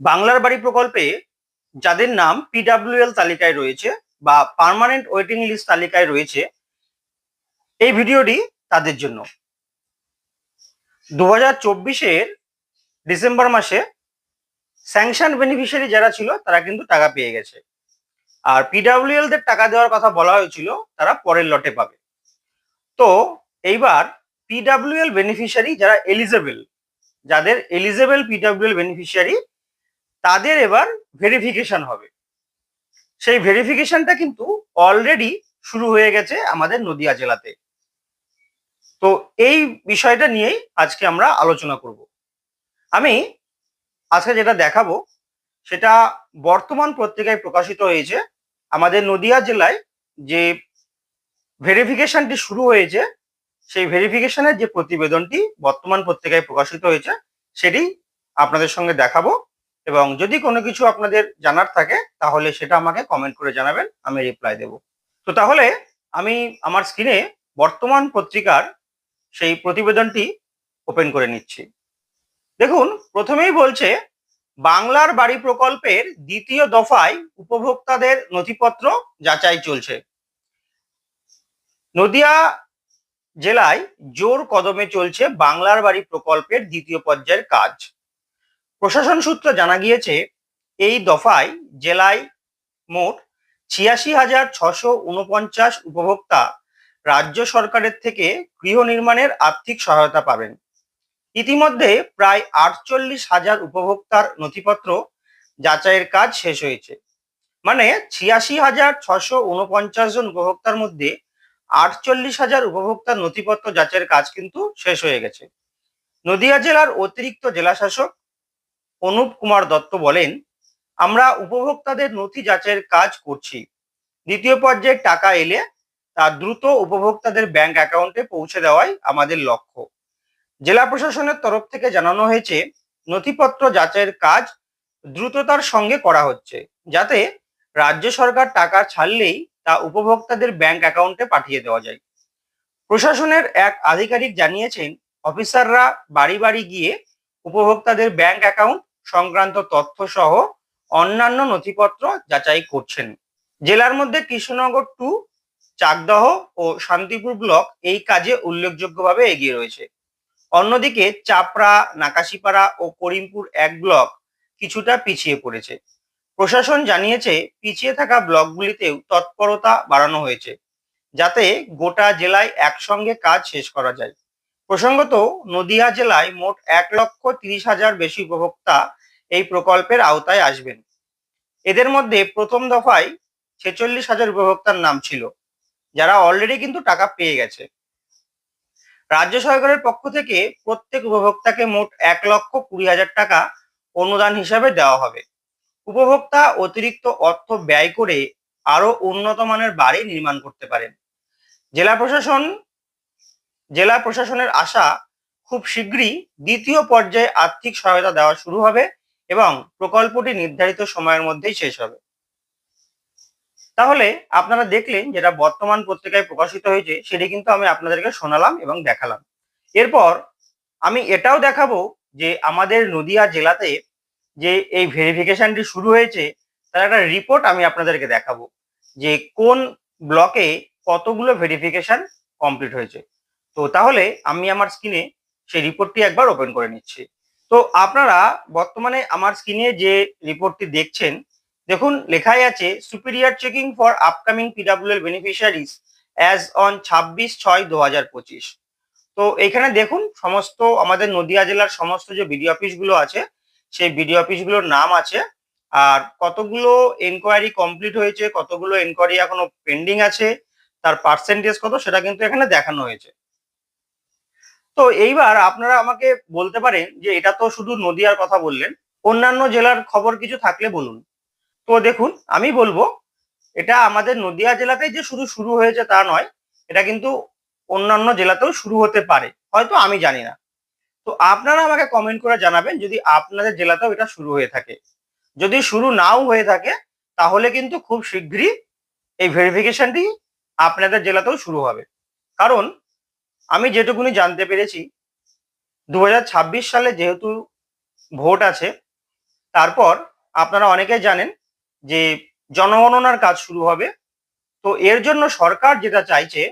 বাংলার বাড়ি প্রকল্পে যাদের নাম পিডাব্লিউএল তালিকায় রয়েছে বা পার্মানেন্ট ওয়েটিং লিস্ট তালিকায় রয়েছে, এই ভিডিওটি তাদের জন্য। দু হাজার চব্বিশের ডিসেম্বর মাসে স্যাংশন বেনিফিশিয়ারি যারা ছিল, তারা কিন্তু টাকা পেয়ে গেছে। আর পিডাব্লিউএল দের টাকা দেওয়ার কথা বলা হয়েছিল, তারা পরের লটে পাবে। তো এইবার পিডাব্লিউএল বেনিফিশিয়ারি যারা এলিজেবেল যাদের এলিজেবল পিডাব্লিউএল বেনিফিশিয়ারি তাদের এবার ভেরিফিকেশন হবে। সেই ভেরিফিকেশনটা কিন্তু অলরেডি শুরু হয়ে গেছে আমাদের নদিয়া জেলাতে। তো এই বিষয়টা নিয়েই আজকে আমরা আলোচনা করব। আমি আজকে যেটা দেখাবো, সেটা বর্তমান পত্রিকায় প্রকাশিত হয়েছে। আমাদের নদিয়া জেলায় যে ভেরিফিকেশনটি শুরু হয়েছে, সেই ভেরিফিকেশনের যে প্রতিবেদনটি বর্তমান পত্রিকায় প্রকাশিত হয়েছে, সেটি আপনাদের সঙ্গে দেখাবো। এবং যদি কোনো কিছু আপনাদের জানার থাকে, তাহলে সেটা আমাকে কমেন্ট করে জানাবেন, আমি রিপ্লাই দেব। তো তাহলে আমি আমার স্ক্রিনে বর্তমান পত্রিকার সেই প্রতিবেদনটি ওপেন করে নিচ্ছি। দেখুন, প্রথমেই বলছে, বাংলার বাড়ি প্রকল্পের দ্বিতীয় দফায় উপভোক্তাদের নথিপত্র যাচাই চলছে। নদিয়া জেলায় জোর কদমে চলছে বাংলার বাড়ি প্রকল্পের দ্বিতীয় পর্যায়ের কাজ। প্রশাসন সূত্র জানা গিয়েছে, এই দফায় জেলায় মোট ছিয়াশি হাজার ছশো উনপঞ্চাশ উপভোক্তা রাজ্য সরকারের থেকে গৃহ নির্মাণের আর্থিক সহায়তা পাবেন। ইতিমধ্যে প্রায় আটচল্লিশ হাজার উপভোক্তার নথিপত্র যাচাইয়ের কাজ শেষ হয়েছে। মানে ছিয়াশি হাজার ছশো উনপঞ্চাশ জন উপভোক্তার মধ্যে আটচল্লিশ হাজার উপভোক্তার নথিপত্র যাচাইয়ের কাজ কিন্তু শেষ হয়ে গেছে। নদিয়া জেলার অতিরিক্ত জেলাশাসক অনুপ কুমার দত্ত বলেন, আমরা উপভোক্তাদের নথি যাচাইয়ের কাজ করছি। দ্বিতীয় পর্যায়ে টাকা এলে তা দ্রুত উপভোক্তাদের ব্যাংক অ্যাকাউন্টে পৌঁছে দেওয়াই আমাদের লক্ষ্য। জেলা প্রশাসনের তরফ থেকে জানানো হয়েছে, নথিপত্র যাচাইয়ের কাজ দ্রুততার সঙ্গে করা হচ্ছে, যাতে রাজ্য সরকার টাকা ছাড়লেই তা উপভোক্তাদের ব্যাংক অ্যাকাউন্টে পাঠিয়ে দেওয়া যায়। প্রশাসনের এক আধিকারিক জানিয়েছেন, অফিসাররা বাড়ি বাড়ি গিয়ে উপভোক্তাদের ব্যাংক অ্যাকাউন্ট সংক্রান্ত তথ্য সহ অন্যান্য নথিপত্র যাচাই করছেন। জেলার মধ্যে কৃষ্ণনগর টু, চাকদহ ও শান্তিপুর ব্লক এই কাজে উল্লেখযোগ্যভাবে এগিয়ে রয়েছে। অন্যদিকে চাপড়া, নাকাশিপাড়া ও করিমপুর এক ব্লক কিছুটা পিছিয়ে পড়েছে। প্রশাসন জানিয়েছে, পিছিয়ে থাকা ব্লকগুলিতেও তৎপরতা বাড়ানো হয়েছে, যাতে গোটা জেলায় একসঙ্গে কাজ শেষ করা যায়। প্রসঙ্গত, নদিয়া জেলায় মোট এক লক্ষ তিরিশ হাজার বেশি উপভোক্তা এই প্রকল্পের আওতায় আসবেন। এদের মধ্যে প্রথম দফায় ছেচল্লিশ হাজার উপভোক্তার নাম ছিল, যারা অলরেডি কিন্তু টাকা পেয়ে গেছে। রাজ্য সরকারের পক্ষ থেকে প্রত্যেক উপভোক্তাকে মোট এক লক্ষ কুড়ি হাজার টাকা অনুদান হিসাবে দেওয়া হবে। উপভোক্তা অতিরিক্ত অর্থ ব্যয় করে আরও উন্নত মানের বাড়ি নির্মাণ করতে পারেন। জেলা প্রশাসন জেলা প্রশাসনের আশা খুব শীঘ্রই দ্বিতীয় পর্যায়ে আর্থিক সহায়তা দেওয়া শুরু হবে এবং প্রকল্পটি নির্ধারিত সময়ের মধ্যেই শেষ হবে। তাহলে আপনারা দেখলেন যেটা বর্তমান পত্রিকায় প্রকাশিত হয়েছে, সেটি কিন্তু আমি আপনাদেরকে শোনালাম এবং দেখালাম। এরপর আমি এটাও দেখাবো যে আমাদের নদিয়া জেলাতে যে এই ভেরিফিকেশনটি শুরু হয়েছে, তার একটা রিপোর্ট আমি আপনাদেরকে দেখাবো যে কোন ব্লকে কতগুলো ভেরিফিকেশন কমপ্লিট হয়েছে। তো তাহলে আমি আমার স্ক্রিনে সেই রিপোর্টটি একবার ওপেন করে নিচ্ছি। তো আপনারা বর্তমানে আমার স্ক্রিনে যে রিপোর্টটি দেখছেন, দেখুন লেখাই আছে superior checking for upcoming PWL beneficiaries as on ছাব্বিশ ছয় দু হাজার পঁচিশ তো এখানে দেখুন সমস্ত আমাদের নদিয়া জেলার সমস্ত যে বিডিও অফিসগুলো আছে, সেই বিডিও অফিসগুলোর নাম আছে, আর কতগুলো এনকোয়ারি কমপ্লিট হয়েছে, কতগুলো এনকোয়ারি এখনও পেন্ডিং আছে, তার পার্সেন্টেজ কত সেটা কিন্তু এখানে দেখানো হয়েছে। তো এইবার আপনারা আমাকে বলতে পারেন যে এটা তো শুধু নদিয়ার কথা বললেন, অন্যান্য জেলার খবর কিছু থাকলে বলুন। তো দেখুন, আমি বলব, এটা আমাদের নদিয়া জেলাতেই যে শুধু শুরু হয়েছে তা নয়, এটা কিন্তু অন্যান্য জেলাতেও শুরু হতে পারে, হয়তো আমি জানি না। তো আপনারা আমাকে কমেন্ট করে জানাবেন যদি আপনাদের জেলাতেও এটা শুরু হয়ে থাকে। যদি শুরু নাও হয়ে থাকে, তাহলে কিন্তু খুব শীঘ্রই এই ভেরিফিকেশনটি আপনাদের জেলাতেও শুরু হবে। কারণ আমি যেটুকুনি জানতে পেরেছি দু হাজার ছাব্বিশ সালে যেহেতু ভোট আছে, তারপর আপনারা অনেকে জানেন যে জনগণনার কাজ শুরু হবে। তো এর জন্য সরকার যেটা চাইছে,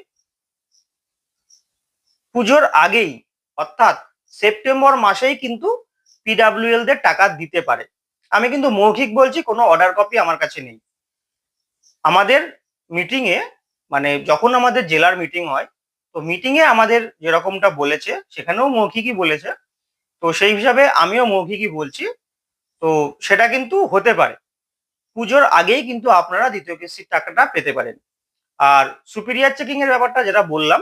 পুজোর আগেই, অর্থাৎ সেপ্টেম্বর মাসেই কিন্তু পিডাব্লিউএল দের টাকা দিতে পারে। আমি কিন্তু মৌখিক বলছি, কোনো অর্ডার কপি আমার কাছে নেই। আমাদের মিটিং এ মানে যখন আমাদের জেলার মিটিং হয় তো মিটিং এ আমাদের যেরকমটা বলেছে, সেখানেও মৌখিকই বলেছে। তো সেই হিসাবে আমিও মৌখিকই বলছি। তো সেটা কিন্তু হতে পারে। পুজোর আগেই কিন্তু আপনারা দ্বিতীয় কিস্তির টাকাটা পেতে পারেন। আর সুপিরিয়ার চেকিং এর ব্যাপারটা যেটা বললাম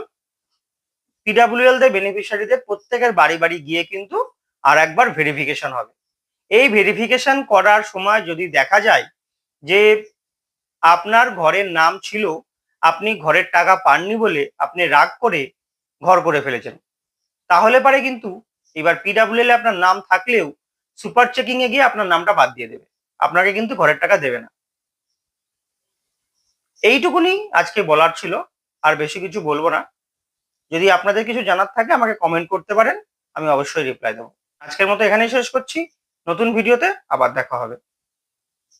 পিডাব্লিউএল দের বেনিফিশিয়ারিদের প্রত্যেকের বাড়ি বাড়ি গিয়ে কিন্তু আর একবার ভেরিফিকেশন হবে। এই ভেরিফিকেশন করার সময় যদি দেখা যায় যে আপনার ঘরের নাম ছিল আপনি ঘরের টাকা পাননি বলে আপনি রাগ করে ঘর করে ফেলেছেন। তাহলে পারে কিন্তু এবার পিডাব্লিউএল এ আপনার নাম থাকলেও সুপার চেকিং এ গিয়ে আপনার নামটা বাদ দিয়ে দেবে। আপনাকে কিন্তু ঘরের টাকা দেবে না। এইটুকুনি আজকে বলার ছিল, আর বেশি কিছু বলব না। যদি আপনাদের কিছু জানার থাকে আমাকে কমেন্ট করতে পারেন, আমি অবশ্যই রিপ্লাই দেবো। আজকের মতো এখানেই শেষ করছি। নতুন ভিডিওতে আবার দেখা হবে।